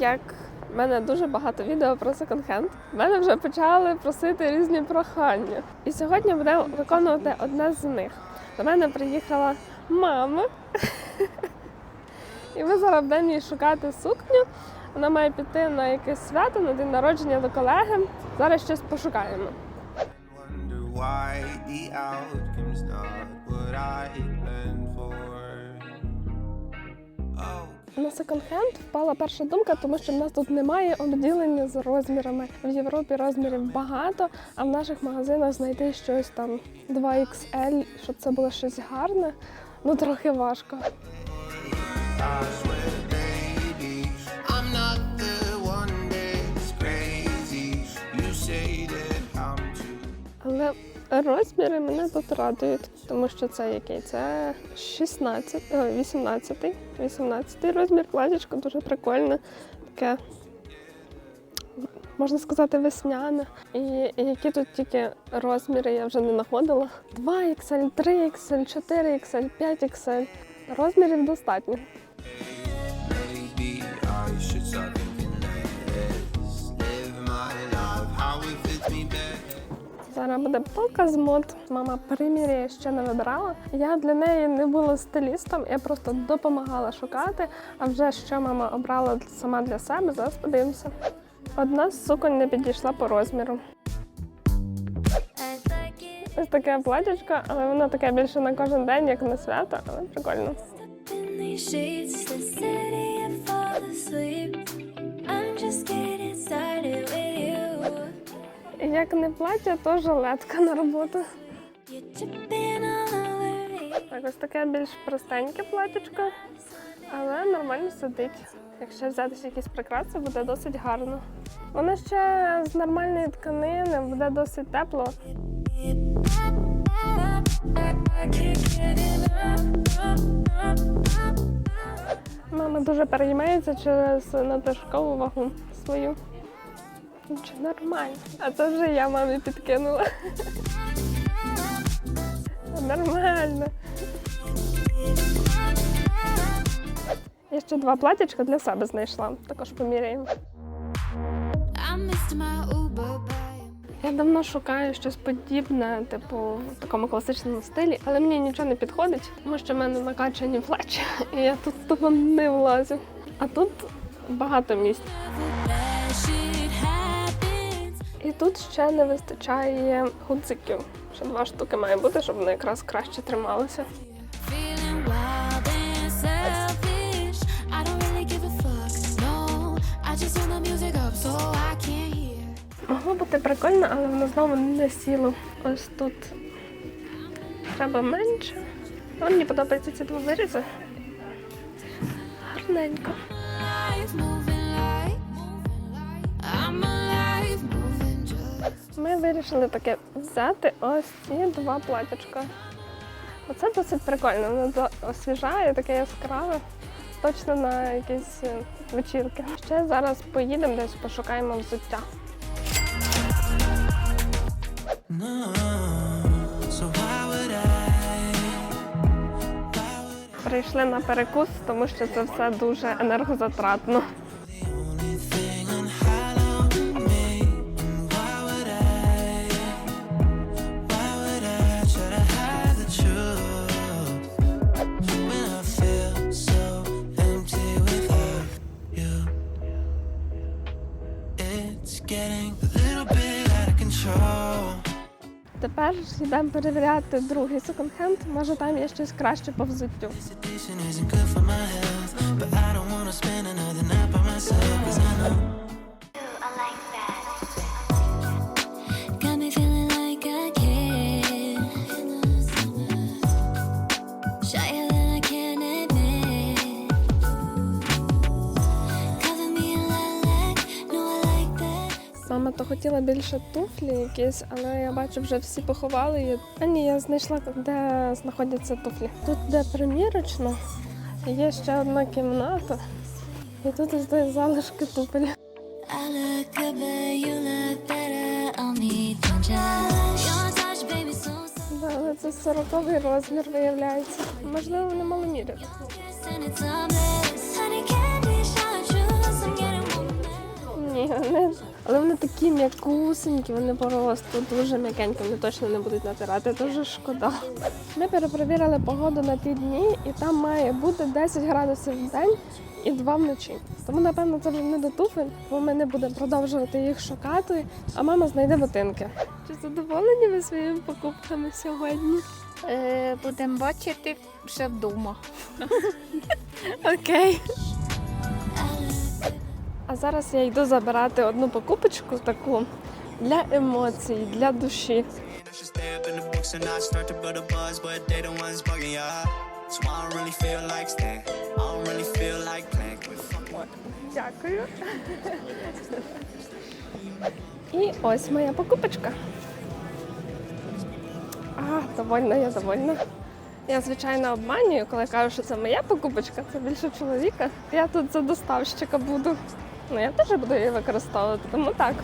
як в мене дуже багато відео про секонд-хенд, в мене вже почали просити різні прохання. І сьогодні будемо виконувати одне з них. До мене приїхала мама. І ми зараз будемо їй шукати сукню. Вона має піти на якесь свято, на день народження до колеги. Зараз щось пошукаємо. Oh. На секонд-хенд впала перша думка, тому що в нас тут немає обділення з розмірами. В Європі розмірів багато, а в наших магазинах знайти щось там 2XL, щоб це було щось гарне, ну трохи важко. Але розміри мене тут радують, тому що це який? Це 16, 18, 18 розмір, платічко дуже прикольне, таке. Можна сказати, весняне. І, які тут тільки розміри я вже не знаходила. 2XL, 3XL, 4XL, 5XL. Розмірів достатньо. Зараз буде показ мод. Мама приміряє ще не вибирала. Я для неї не була стилістом, я просто допомагала шукати. А вже що мама обрала сама для себе, зараз подивимося. Одна з суконь не підійшла по розміру. Ось таке платячко, але воно таке більше на кожен день, як на свято, але прикольно. Як не плаття, то жилетка на роботу. Так, ось таке більш простеньке платячко, але нормально сидить. Якщо взятися якісь прикраси, буде досить гарно. Воно ще з нормальної тканини, буде досить тепло. Мама дуже переймається через надлишкову вагу свою. Чи нормально? А це вже я мамі підкинула. Нормально. Я ще два платячка для себе знайшла. Також поміряємо. Я давно шукаю щось подібне, типу в такому класичному стилі, але мені нічого не підходить, тому що в мене накачані плечі, і я тут тупо не влазю. А тут багато місць. І тут ще не вистачає гудзиків. Ще два штуки має бути, щоб вони якраз краще трималися. Могло бути прикольно, але воно знову не сіло. Ось тут треба менше. Але Мені подобаються ці два вирізи. Гарненько. Ми вирішили таке взяти ось ці два платячка. Оце досить прикольно, воно освіжає, таке яскраве. Точно на якісь е, вечірки. Ще зараз поїдемо десь, пошукаємо взуття. Прийшли на перекус, тому що це все дуже енергозатратно. Тепер йдемо перевіряти другий секонд-хенд. Може там є щось краще по взуттю. This хотіла більше туфлі якісь, але я бачу, вже всі поховали. А ні, я знайшла, де знаходяться туфлі. Тут де примірочно, є ще одна кімната. І тут де залишки туфель. Але це 40 розмір виявляється. Можливо, вони мало getting Ні, вони, але вони такі м'якусенькі, вони просто дуже м'якенькі, вони точно не будуть натирати, дуже шкода. Ми перепровірили погоду на ті дні, і там має бути 10 градусів в день і 2 вночі. Тому, напевно, це вже не до туфель, бо ми не будемо продовжувати їх шукати, а мама знайде ботинки. Чи задоволені ви своїми покупками сьогодні? Е, будемо бачити ще вдома. Окей. А зараз я йду забирати одну покупочку таку для емоцій, для душі. Playing. Дякую. І ось моя покупочка. А, довольна, я довольна. Я, звичайно, обманюю, коли кажу, що це моя покупочка, це більше чоловіка. Я тут за доставщика буду. Ну, я теж буду її використовувати, тому так.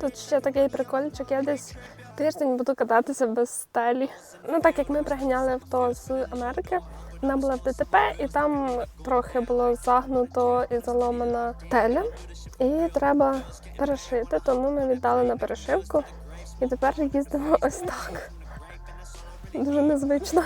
Тут ще такий прикольчик, я десь тиждень буду кататися без стелі. Ну так як ми приганяли авто з Америки, вона була в ДТП, і там трохи було загнуто і заломана теля. І треба перешити, тому ми віддали на перешивку. І тепер їздимо ось так. Дуже незвично.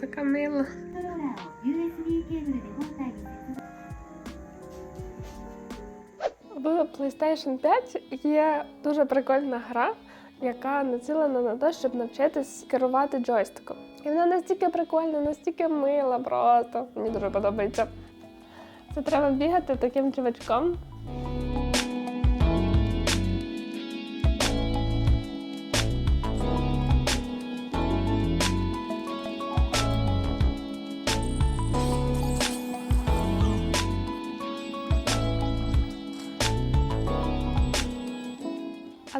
Така мила. В PlayStation 5 є дуже прикольна гра, яка націлена на те, щоб навчитись керувати джойстиком. І вона настільки прикольна, настільки мила, просто мені дуже подобається. Це треба бігати таким чувачком.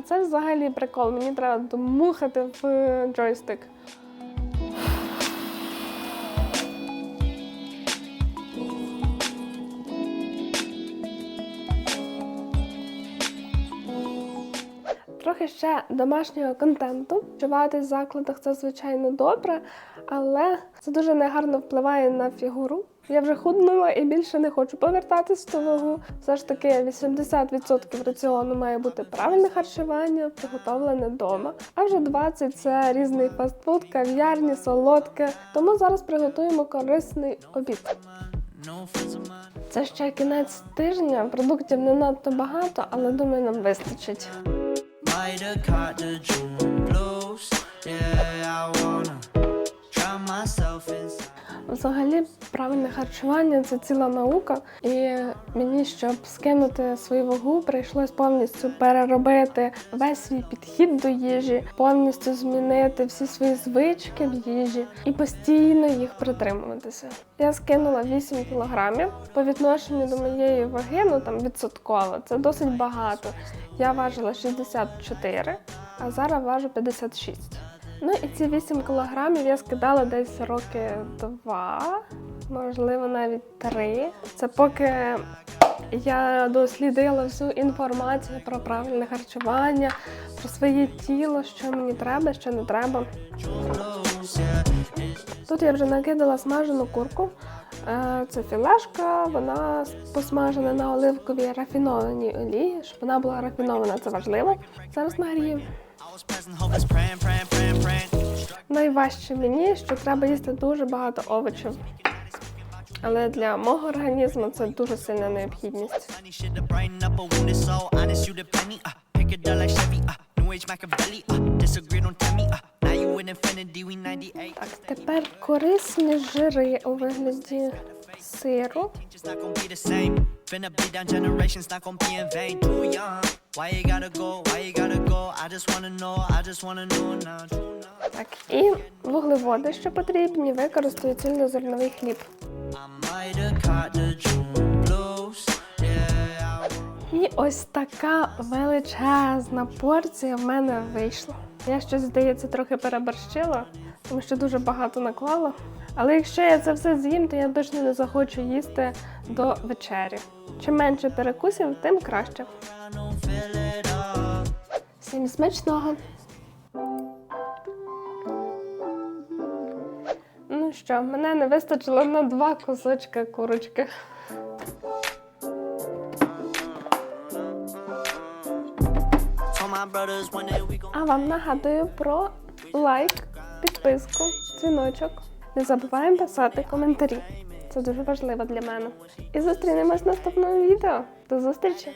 Це взагалі прикол. Мені треба домухати в джойстик. Трохи ще домашнього контенту. Вживати в закладах це звичайно добре, але це дуже негарно впливає на фігуру. Я вже худнула і більше не хочу повертатись ту вагу. Все ж таки 80% раціону має бути правильне харчування, приготовлене вдома. А вже 20% це різний фастфуд, кав'ярні, солодке. Тому зараз приготуємо корисний обід. Це ще кінець тижня. Продуктів не надто багато, але думаю, нам вистачить. Взагалі, правильне харчування це ціла наука, і мені, щоб скинути свою вагу, прийшлось повністю переробити весь свій підхід до їжі, повністю змінити всі свої звички в їжі і постійно їх притримуватися. Я скинула 8 кілограмів по відношенню до моєї ваги, ну там відсотково. Це досить багато. Я важила 64, а зараз важу 56. Ну і ці 8 кілограмів я скидала десь роки два, можливо, навіть три. Це поки я дослідила всю інформацію про правильне харчування, про своє тіло, що мені треба, що не треба. Тут я вже накидала смажену курку. Е, Це філешка, вона посмажена на оливковій рафінованій олії. Щоб вона була рафінована, це важливо. Зараз нагрію. Найважче мені, що треба їсти дуже багато овочів. Але для мого організму це дуже сильна необхідність. Funny shit to brighten up a wounded soul. Honest, you the penny. Uh, pick it up like Chevy. Uh, new age Machiavelli. Uh, disagree, don't tell me. Uh, now you in infinity, we 98. Так, тепер корисні жири у вигляді сиру. Why Так, і вуглеводи, що потрібні, використаю цільнозерновий хліб. І ось така величезна порція в мене вийшла. Я щось, здається, трохи переборщила, тому що дуже багато наклала. Але якщо я це все з'їм, то я точно не захочу їсти до вечері. Чим менше перекусів, тим краще. Всім смачного! Ну що, мене не вистачило на два кусочки курочки. А вам нагадую про лайк, підписку, дзвіночок. Не забуваємо писати коментарі. Це дуже важливо для мене. І зустрінемось в наступному відео. До зустрічі!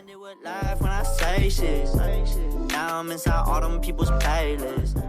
Now I'm inside all them people's playlists.